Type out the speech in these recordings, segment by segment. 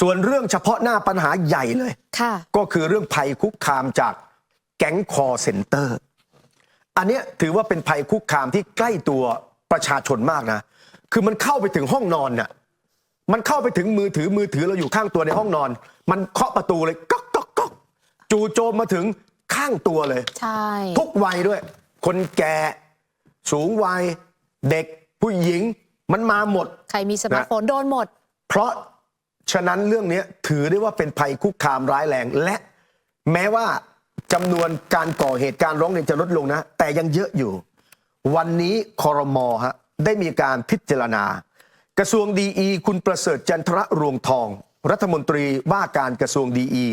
ส่วนเรื่องเฉพาะหน้าปัญหาใหญ่เลย ค่ะ ก็คือเรื่องภัยคุกคามจากแก๊งคอเซ็นเตอร์ อันเนี้ยถือว่าเป็นภัยคุกคามที่ใกล้ตัวประชาชนมากนะ คือมันเข้าไปถึงห้องนอนน่ะ มันเข้าไปถึงมือถือมือถือเราอยู่ข้างตัวในห้องนอน มันเคาะประตูเลยก๊อกก๊อกก๊อกจู่โจมมาถึงข้างตัวเลย ใช่ ทุกวัยด้วย คนแก่ สูงวัย เด็กผู้หญิง มันมาหมด ใครมีสมาร์ทโฟนโดนหมด เพราะ ฉะนั้นเรื่องนี้ถือได้ว่าเป็นภัยคุกคามร้ายแรง และแม้ว่าจำนวนการก่อเหตุการณ์ร้องเรียนจะลดลงนะ แต่ยังเยอะอยู่ วันนี้คอรมอฮะได้มีการพิจารณา กระทรวงดีอีคุณประเสริฐจันทระรวงทอง รัฐมนตรีว่าการกระทรวงดีอี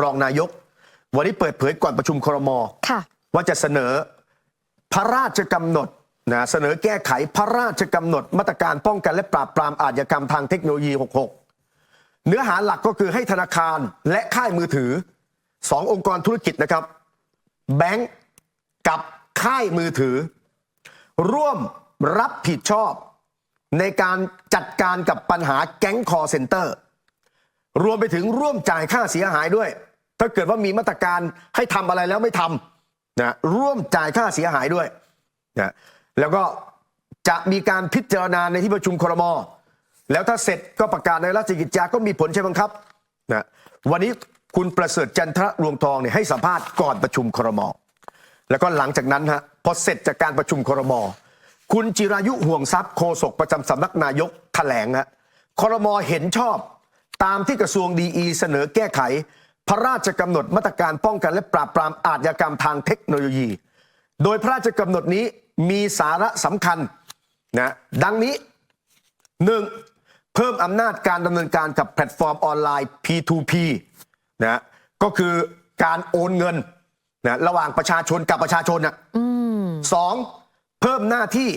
รองนายก วันนี้เปิดเผยก่อนประชุมคอรมอค่ะว่าจะเสนอพระราชกำหนดนะเสนอแก้ไขพระราชกำหนดมาตรการป้องกันและปราบปรามอาชญากรรมทางเทคโนโลยี 66 เนื้อหาหลักก็คือให้ธนาคารและค่ายมือถือสององค์กรธุรกิจนะครับ แบงก์กับค่ายมือถือ ร่วมรับผิดชอบ ในการจัดการกับปัญหาแก๊งคอเซ็นเตอร์ รวมไปถึงร่วมจ่ายค่าเสียหายด้วย ถ้าเกิดว่ามีมาตรการให้ทำอะไรแล้วไม่ทำนะร่วมจ่ายค่าเสียหายด้วยนะแล้วก็จะมีการพิจารณาในที่ประชุมครม แล้วถ้าเสร็จก็ประกาศในราชกิจจาก็มีผลใช่ไหมครับนะวันนี้คุณประเสริฐจันทระรวงทองเนี่ยให้สัมภาษณ์ก่อนประชุมครม แล้วก็หลังจากนั้นฮะพอเสร็จจากการประชุมครม คุณจิรายุห่วงทรัพย์โฆษกประจำสำนักนายกแถลงฮะครมเห็นชอบ ตามที่กระทรวงดีอีเสนอแก้ไข พระราชกำหนดมาตรการป้องกันและปราบปรามอาชญากรรมทางเทคโนโลยี โดยพระราชกำหนดนี้มีสาระสำคัญนะดังนี้หนึ่ง เพิ่มอำนาจการดำเนินการกับแพลตฟอร์มออนไลน์ P2P นะก็คือการโอนเงินนะระหว่างประชาชนกับประชาชนนะสองเพิ่มหน้าที่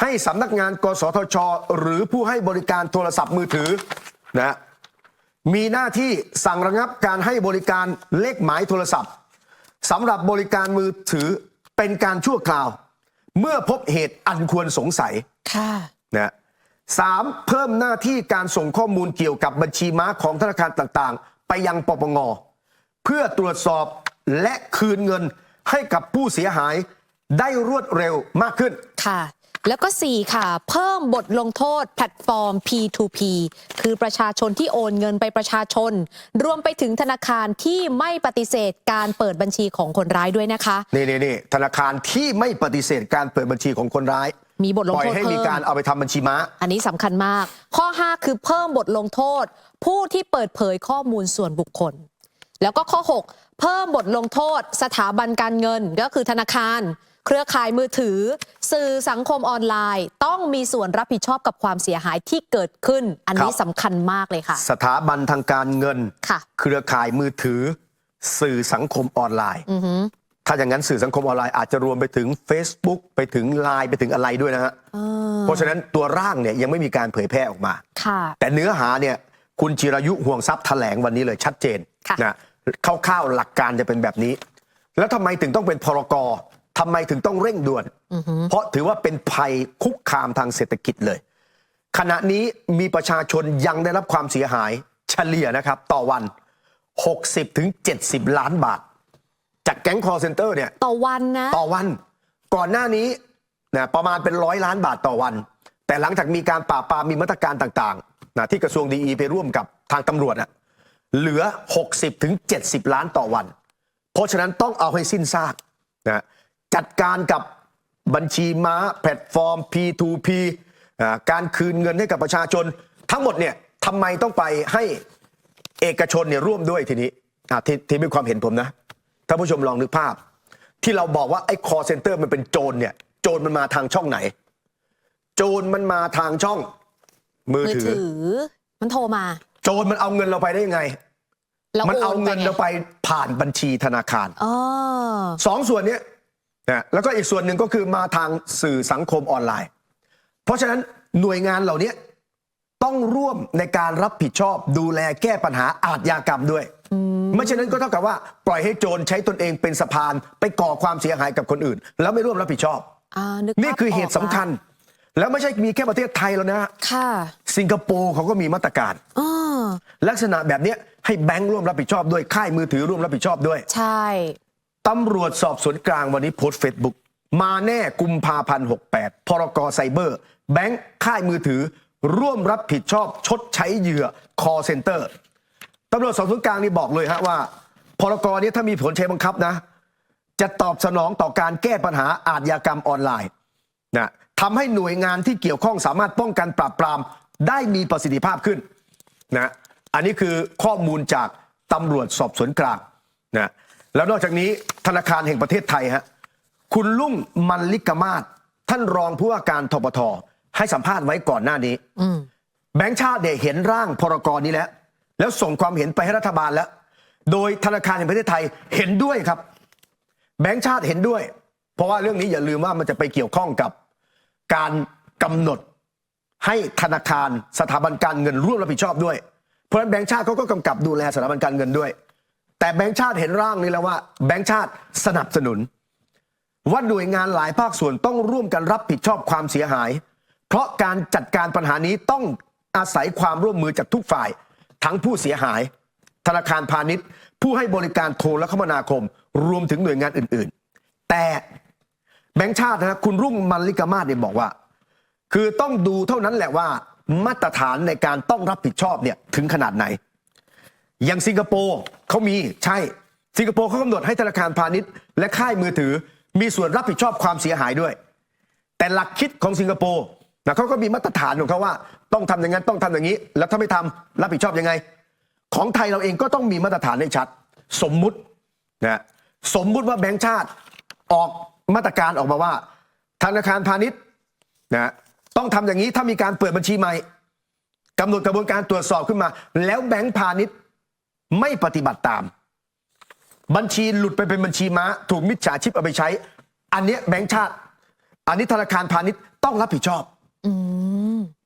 ให้สำนักงานกสทช หรือผู้ให้บริการโทรศัพท์มือถือนะมีหน้าที่สั่งระงับการให้บริการเลขหมายโทรศัพท์สำหรับบริการมือถือเป็นการชั่วคราว เมื่อพบเหตุอันควรสงสัย ค่ะนะ สามเพิ่มหน้าที่การส่งข้อมูลเกี่ยวกับบัญชีม้าของธนาคารต่างๆ ไปยังปปง เพื่อตรวจสอบและคืนเงินให้กับผู้เสียหายได้รวดเร็วมากขึ้น ค่ะ แล้วก็ 4 ค่ะ เพิ่มบทลงโทษแพลตฟอร์ม P2P คือประชาชนที่โอนเงินไปประชาชน รวมไปถึงธนาคารที่ไม่ปฏิเสธการเปิดบัญชีของคนร้ายด้วยนะคะ นี่นี่นี่ธนาคารที่ไม่ปฏิเสธการเปิดบัญชีของคนร้าย มีบทลงปล่อยโทษให้เพิ่มีมการเอาไปทำบัญชีม้า อันนี้สำคัญมาก ข้อ 5 คือเพิ่มบทลงโทษ ผู้ที่เปิดเผยข้อมูลส่วนบุคคล แล้วก็ข้อ 6 เพิ่มบทลงโทษ สถาบันการเงินก็คือธนาคาร เครือข่ายมือถือ สื่อสังคมออนไลน์ ต้องมีส่วนรับผิดชอบกับความเสียหายที่เกิดขึ้น อันนี้ครับ สำคัญมากเลยค่ะ สถาบันทางการเงิน ค่ะ เครือข่ายมือถือ สื่อสังคมออนไลน์ อือหือ ถ้าอย่างนั้นสื่อสังคมออนไลน์อาจจะรวมไปถึง Facebook ไปถึง Line ไปถึงอะไรด้วยนะฮะ เออเพราะฉะนั้นตัวร่างเนี่ยยังไม่มีการเผยแพร่ออกมา ค่ะ แต่เนื้อหาเนี่ยคุณจิรายุห่วงทรัพย์แถลงวันนี้เลยชัดเจนค่ะ นะคร่าวๆหลักการจะเป็นแบบนี้ แล้วทำไมถึงต้องเป็นพรกทำไมถึงต้องเร่งด่วนเพราะถือว่าเป็นภัยคุกคามทางเศรษฐกิจเลย ขณะนี้มีประชาชนยังได้รับความเสียหายเฉลี่ยนะครับ ต่อวัน 60ถึง70 ล้านบาท จากแก๊งคอร์เซนเตอร์เนี่ยต่อวันนะ ต่อวัน ก่อนหน้านี้นะประมาณเป็นร้อยล้านบาทต่อวัน แต่หลังจากมีการปราบปรามมีมาตรการต่างๆนะที่กระทรวงดีอีไปร่วมกับทางตำรวจอะเหลือ 60ถึง70 ล้านต่อวัน เพราะฉะนั้นต้องเอาให้สิ้นซากนะจัดการกับบัญชีม้าแพลตฟอร์ม P2P อ่าการคืนเงินให้กับประชาชน ทั้งหมดเนี่ยทำไมต้องไปให้เอกชนเนี่ยร่วมด้วยทีนี้อะที่ที่เป็นความเห็นผมนะ ท่านผู้ชมลองนึกภาพ ที่เราบอกว่าไอ้คอเซ็นเตอร์มันเป็นโจรเนี่ย โจรมันมาทางช่องไหน โจรมันมาทางช่อง มือมือถือ ถือ มันโทรมา โจรมันเอาเงินเราไปได้ยังไงเรามันเอาโอนไปเงินไงเราไปผ่านบัญชีธนาคาร อ๋อสองส่วนเนี้ยนะแล้วก็อีกส่วนหนึ่งก็คือมาทางสื่อสังคมออนไลน์ เพราะฉะนั้นหน่วยงานเหล่านี้ต้องร่วมในการรับผิดชอบดูแลแก้ปัญหาอาทยากรรมด้วย ไม่เช่นนั้นก็เท่ากับว่าปล่อยให้โจรใช้ตนเองเป็นสะพานไปก่อความเสียหายกับคนอื่น แล้วไม่ร่วมรับผิดชอบอ่านึกนี่ภาพคือเหตุกสำคัญ แล้วไม่ใช่มีแค่ประเทศไทยแล้วนะค่ะ สิงคโปร์เขาก็มีมาตรการอ๋อลักษณะแบบเนี้ยให้แบงค์ร่วมรับผิดชอบด้วยค่ายมือถือร่วมรับผิดชอบด้วย ใช่ตำรวจสอบสวนกลางวันนี้โพสต์เฟซบุ๊กมาแน่กุมภาพันธ์68 พรกไซเบอร์ แบงค์ค่ายมือถือ ร่วมรับผิดชอบชดใช้เหยื่อ call center ตำรวจสอบสวนกลางนี่บอกเลยฮะว่าพรกนี้ถ้ามีผลใช้บังคับนะ จะตอบสนองต่อการแก้ปัญหาอาชญากรรมออนไลน์นะทำให้หน่วยงานที่เกี่ยวข้องสามารถป้องกันปราบปรามได้มีประสิทธิภาพขึ้นนะอันนี้คือข้อมูลจากตำรวจสอบสวนกลางนะแล้วนอกจากนี้ธนาคารแห่งประเทศไทยฮะคุณลุงมันลิกมาศท่านรองผู้ว่าการทปทให้สัมภาษณ์ไว้ก่อนหน้านี้อืมแบงค์ชาติเนี่ยเห็นร่างพรกรนี้แล้ว แล้วส่งความเห็นไปให้รัฐบาลแล้ว โดยธนาคารแห่งประเทศไทยเห็นด้วยครับ แบงค์ชาติเห็นด้วย เพราะว่าเรื่องนี้อย่าลืมว่ามันจะไปเกี่ยวข้องกับการกำหนดให้ธนาคารสถาบันการเงินร่วมรับผิดชอบด้วย เพราะฉะนั้นแบงค์ชาติเขาก็กำกับดูแลสถาบันการเงินด้วย แต่แบงค์ชาติเห็นร่างนี้แล้วว่า แบงค์ชาติสนับสนุน ว่าหน่วยงานหลายภาคส่วนต้องร่วมกันรับผิดชอบความเสียหาย เพราะการจัดการปัญหานี้ต้องอาศัยความร่วมมือจากทุกฝ่าย ทั้งผู้เสียหาย ธนาคารพาณิชย์ ผู้ให้บริการโทรคมนาคม รวมถึงหน่วยงานอื่นๆ แต่แบงค์ชาตินะคุณรุ่งมันลิกามาศเนี่ยบอกว่า คือต้องดูเท่านั้นแหละว่ามาตรฐานในการต้องรับผิดชอบเนี่ยถึงขนาดไหน อย่างสิงคโปร์เขามีใช่สิงคโปร์เขากำหนดให้ธนาคารพาณิชย์ และค่ายมือถือมีส่วนรับผิดชอบความเสียหายด้วย แต่หลักคิดของสิงคโปร์ นะเขาก็มีมาตรฐานของเขาว่า ต้องทำอย่างนั้นต้องทำอย่างนี้ แล้วถ้าไม่ทำรับผิดชอบยังไง ของไทยเราเองก็ต้องมีมาตรฐานให้ชัด สมมุตินะสมมุติว่าแบงก์ชาติออกมาตรการออกมาว่าธนาคารพาณิชย์นะต้องทำอย่างนี้ถ้ามีการเปิดบัญชีใหม่กำหนดกระบวนการตรวจสอบขึ้นมา แล้วแบงก์พาณิชย์ไม่ปฏิบัติตาม บัญชีหลุดไปเป็นบัญชีม้า ถูกมิจฉาชีพเอาไปใช้ อันนี้แบงก์ชาติ อันนี้ธนาคารพาณิชย์ต้องรับผิดชอบ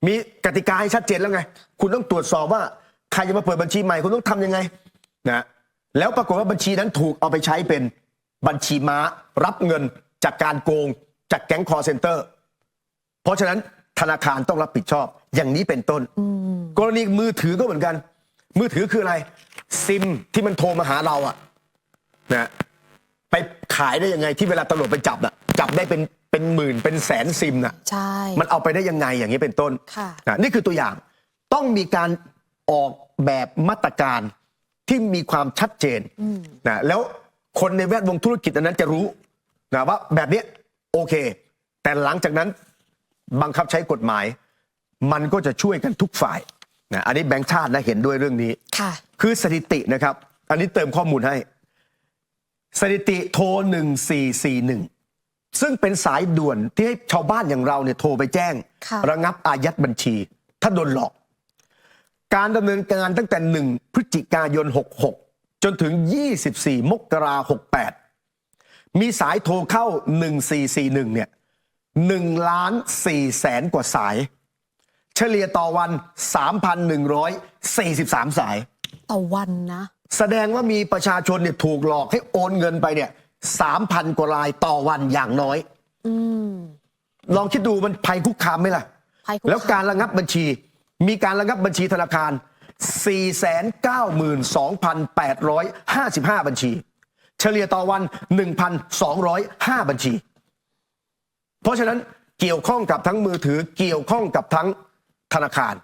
มีกติกาให้ชัดเจนแล้วไง คุณต้องตรวจสอบว่า ใครจะมาเปิดบัญชีใหม่ คุณต้องทำยังไงนะแล้วปรากฏว่าบัญชีนั้นถูกเอาไปใช้เป็นบัญชีม้ารับเงินจากการโกงจากแก๊งคอร์เซนเตอร์ เพราะฉะนั้นธนาคารต้องรับผิดชอบ อย่างนี้เป็นต้น กรณีมือถือก็เหมือนกัน มือถือคืออะไร ซิมที่มันโทรมาหาเราอะนะไปขายได้ยังไงที่เวลาตำรวจไปจับอะจับได้เป็น เป็นหมื่นเป็นแสนซิมนะใช่ มันเอาไปได้ยังไงอย่างนี้เป็นต้นค่ะ นะนี่คือตัวอย่างต้องมีการออกแบบมาตรการที่มีความชัดเจนนะแล้วคนในแวดวงธุรกิจอันนั้นจะรู้นะว่าแบบเนี้ยโอเค แต่หลังจากนั้นบังคับใช้กฎหมาย มันก็จะช่วยกันทุกฝ่ายนะอันนี้แบงค์ชาตินะเห็นด้วยเรื่องนี้ ค่ะ คือสถิตินะครับ อันนี้เติมข้อมูลให้ สถิติโทร 1441 ซึ่งเป็นสายด่วนที่ให้ชาวบ้านอย่างเราเนี่ยโทรไปแจ้ง ค่ะระงับอายัดบัญชี ถ้าโดนหลอก การดำเนินการตั้งแต่ 1 พฤศจิกายน 66 จนถึง 24 มกราคม68 มีสายโทรเข้า 1441 เนี่ย1ล้าน4แสนกว่าสาย เฉลี่ยต่อวัน 3,143 สาย ต่อวันนะ แสดงว่ามีประชาชนเนี่ยถูกหลอกให้โอนเงินไปเนี่ย สามพันกว่ารายต่อวันอย่างน้อย อืม ลองคิดดูมันภัยคุกคามไหมล่ะ ภัยคุกคาม แล้วการระงับบัญชี มีการระงับบัญชีธนาคาร 492,855 บัญชี เฉลี่ยต่อวัน 1,205 บัญชี เพราะฉะนั้นเกี่ยวข้องกับทั้งมือถือเกี่ยวข้องกับทั้งธนาคาร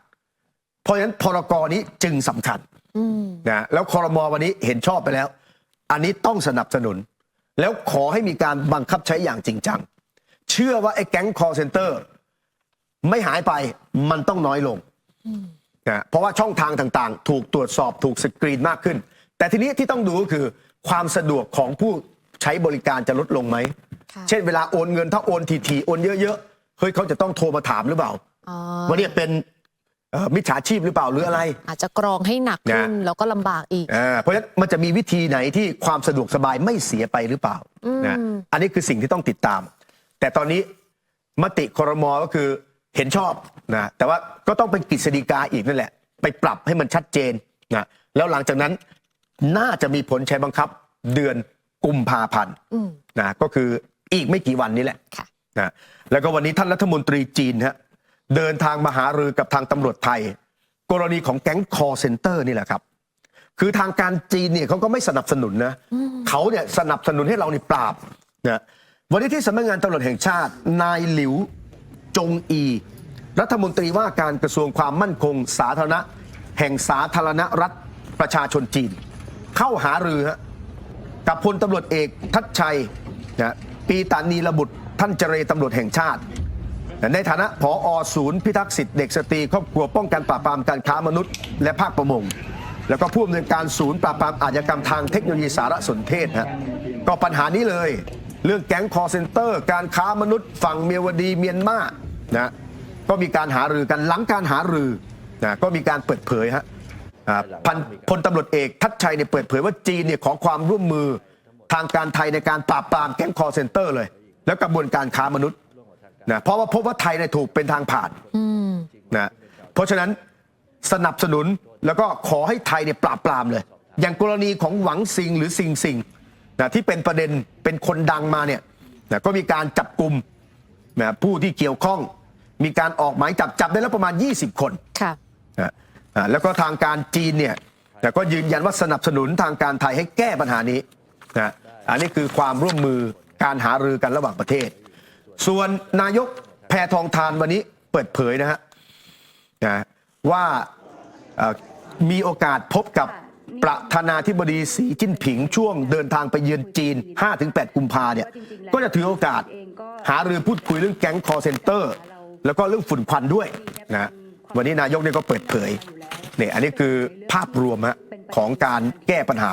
เพราะฉะนั้นพรกรนี้จึงสำคัญ อืม นะแล้วคอรมอวันนี้เห็นชอบไปแล้ว อันนี้ต้องสนับสนุน แล้วขอให้มีการบังคับใช้อย่างจริงจัง เชื่อว่าไอ้แก๊งคอร์เซนเตอร์ไม่หายไปมันต้องน้อยลงนะเพราะว่าช่องทางต่างๆ ถูกตรวจสอบถูกสกรีนมากขึ้น แต่ทีนี้ที่ต้องดูก็คือ ความสะดวกของผู้ใช้บริการจะลดลงไหมค่ะเช่นเวลาโอนเงินถ้าโอนทีๆโอนเยอะๆเฮ้ยเขาจะต้องโทรมาถามหรือเปล่าอ๋อว่าเนี่ยเป็น เอ่อมิจฉาชีพหรือเปล่าหรืออะไร อาจจะกรองให้หนักขึ้นนะ แล้วก็ลำบากอีก อ่าเพราะฉะนั้นมันจะมีวิธีไหนที่ความสะดวกสบายไม่เสียไปหรือเปล่าอืมนะอันนี้คือสิ่งที่ต้องติดตาม แต่ตอนนี้มติครมก็คือเห็นชอบนะแต่ว่าก็ต้องเป็นกฤษฎีกาอีกนั่นแหละ ไปปรับให้มันชัดเจนนะแล้วหลังจากนั้นน่าจะมีผลใช้บังคับเดือนกุมภาพันธ์อืมนะก็คืออีกไม่กี่วันนี้แหละค่ะ นะแล้วก็วันนี้ท่านรัฐมนตรีจีนฮะ เดินทางมาหารือกับทางตำรวจไทย กรณีของแก๊งคอเซ็นเตอร์นี่แหละครับ คือทางการจีนเนี่ยเขาก็ไม่สนับสนุนนะเขาเนี่ยสนับสนุนให้เรานี่ปราบนะวันนี้ที่สำนักงานตำรวจแห่งชาติ นายหลิว จงอี รัฐมนตรีว่าการกระทรวงความมั่นคง สาธารณะ แห่งสาธารณรัฐประชาชนจีน เข้าหารือฮะกับพลตำรวจเอกทัชชัยนะปีตานีระบุตรท่านเจรตำรวจแห่งชาติ ในฐานะผอศูนย์พิทักษ์สิทธิเด็กสตรีครอบครัวป้องกันปราบปรามการค้ามนุษย์ และภาคประมง แล้วก็ผู้อำนวยการศูนย์ปราบปรามอาชญากรรมทางเทคโนโลยีสารสนเทศฮะก็ปัญหานี้เลย เรื่องแก๊งคอร์เซนเตอร์ การค้ามนุษย์ฝั่งเมียวดีเมียนมานะก็มีการหารือกันหลังการหารือนะก็มีการเปิดเผยฮะพันพลตำรวจเอกทัชชัยเนี่ยเปิดเผยว่าจีนเนี่ยขอความร่วมมือทางการไทยในการปราบปรามแก๊งคอร์เซนเตอร์เลย แล้วกระบวนการค้ามนุษย์ นะเพราะว่าพบว่าไทยเนี่ยถูกเป็นทางผ่านนะเพราะฉะนั้นสนับสนุนแล้วก็ขอให้ไทยเนี่ยปราบปรามเลย อย่างกรณีของหวังซิงหรือซิงซิงนะที่เป็นประเด็นเป็นคนดังมาเนี่ยนะก็มีการจับกลุ่มนะผู้ที่เกี่ยวข้อง มีการออกหมายจับจับได้แล้วประมาณ 20 คนค่ะนะอ่าแล้วก็ทางการจีนเนี่ยนะก็ยืนยันว่าสนับสนุนทางการไทยให้แก้ปัญหานี้นะอันนี้คือความร่วมมือการหารือกันระหว่างประเทศ ส่วนนายกแพทองทานวันนี้เปิดเผยนะฮะนะว่ามีโอกาสพบกับประธานาธิบดีสีจิ้นผิงช่วงเดินทางไปเยือนจีน 5-8 กุมภาเนี่ย ก็จะถือโอกาสหารือพูดคุยเรื่องแก๊งคอร์เซนเตอร์ แล้วก็เรื่องฝุ่นควันด้วยนะวันนี้นายกเนี่ยก็เปิดเผยเนี่ยอันนี้คือภาพรวมฮะของการแก้ปัญหา